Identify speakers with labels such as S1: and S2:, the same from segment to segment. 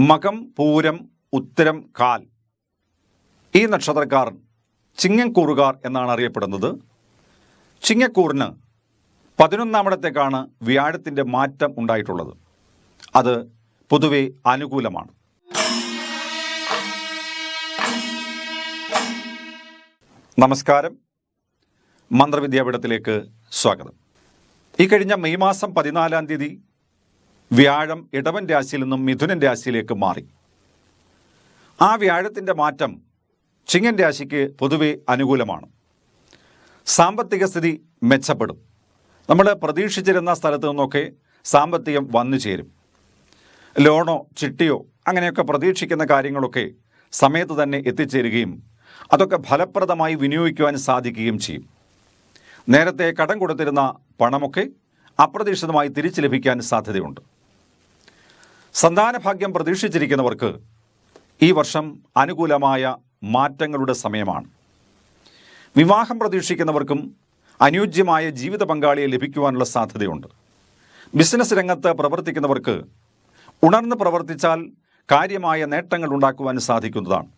S1: മകം പൂരം ഉത്തരം കാൽ. ഈ നക്ഷത്രക്കാർ ചിങ്ങക്കൂറുകാർ എന്നാണ് അറിയപ്പെടുന്നത്. ചിങ്ങക്കൂറിന് പതിനൊന്നാമിടത്തേക്കാണ് വ്യാഴത്തിന്റെ മാറ്റം ഉണ്ടായിട്ടുള്ളത്. അത് പൊതുവെ അനുകൂലമാണ്. നമസ്കാരം. മന്ത്രവിദ്യാപീഠത്തിലേക്ക് സ്വാഗതം. ഈ കഴിഞ്ഞ മെയ് മാസം പതിനാലാം തീയതി വ്യാഴം ഇടവൻ രാശിയിൽ നിന്നും മിഥുനൻ രാശിയിലേക്ക് മാറി. ആ വ്യാഴത്തിന്റെ മാറ്റം ചിങ്ങൻ രാശിക്ക് പൊതുവെ അനുകൂലമാണ്. സാമ്പത്തിക സ്ഥിതി മെച്ചപ്പെടും. നമ്മൾ പ്രതീക്ഷിച്ചിരുന്ന സ്ഥലത്ത് നിന്നൊക്കെ സാമ്പത്തികം വന്നു ചേരും. ലോണോ ചിട്ടിയോ അങ്ങനെയൊക്കെ പ്രതീക്ഷിക്കുന്ന കാര്യങ്ങളൊക്കെ സമയത്ത് തന്നെ എത്തിച്ചേരുകയും അതൊക്കെ ഫലപ്രദമായി വിനിയോഗിക്കുവാൻ സാധിക്കുകയും ചെയ്യും. നേരത്തെ കടം കൊടുത്തിരുന്ന പണമൊക്കെ അപ്രതീക്ഷിതമായി തിരിച്ചു ലഭിക്കാൻ സാധ്യതയുണ്ട്. സന്താനഭാഗ്യം പ്രതീക്ഷിച്ചിരിക്കുന്നവർക്ക് ഈ വർഷം അനുകൂലമായ മാറ്റങ്ങളുടെ സമയമാണ്. വിവാഹം പ്രതീക്ഷിക്കുന്നവർക്കും അനുയോജ്യമായ ജീവിത പങ്കാളിയെ ലഭിക്കുവാനുള്ള സാധ്യതയുണ്ട്. ബിസിനസ് രംഗത്ത് പ്രവർത്തിക്കുന്നവർക്ക് ഉണർന്ന് പ്രവർത്തിച്ചാൽ കാര്യമായ നേട്ടങ്ങൾ ഉണ്ടാക്കുവാൻ സാധിക്കുന്നതാണ്.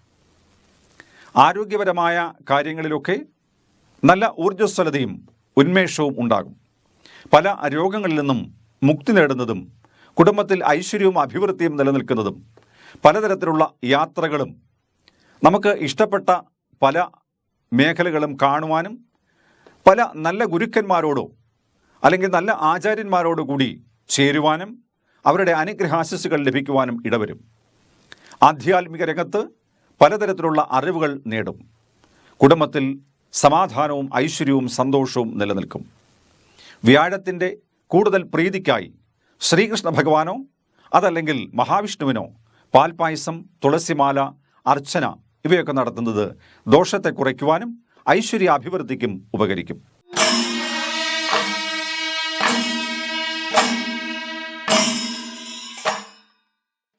S1: ആരോഗ്യപരമായ കാര്യങ്ങളിലൊക്കെ നല്ല ഊർജസ്വലതയും ഉന്മേഷവും ഉണ്ടാകും. പല രോഗങ്ങളിൽ നിന്നും മുക്തി നേടുന്നതും കുടുംബത്തിൽ ഐശ്വര്യവും അഭിവൃദ്ധിയും നിലനിൽക്കുന്നതും പലതരത്തിലുള്ള യാത്രകളും നമുക്ക് ഇഷ്ടപ്പെട്ട പല മേഖലകളും കാണുവാനും പല നല്ല ഗുരുക്കന്മാരോടോ അല്ലെങ്കിൽ നല്ല ആചാര്യന്മാരോടോ കൂടി ചേരുവാനും അവരുടെ അനുഗ്രഹാശസ്സുകൾ ലഭിക്കുവാനും ഇടവരും. ആധ്യാത്മിക രംഗത്ത് പലതരത്തിലുള്ള അറിവുകൾ നേടും. കുടുംബത്തിൽ സമാധാനവും ഐശ്വര്യവും സന്തോഷവും നിലനിൽക്കും. വ്യാഴത്തിന്റെ കൂടുതൽ പ്രീതിക്കായി ശ്രീകൃഷ്ണ ഭഗവാനോ? അതല്ലെങ്കിൽ മഹാവിഷ്ണുവിനോ? പാൽപായസം തുളസിമാല അർച്ചന ഇവയൊക്കെ നടത്തുന്നത് ദോഷത്തെ കുറയ്ക്കുവാനും ഐശ്വര്യാഭിവൃദ്ധിക്കും ഉപകരിക്കും.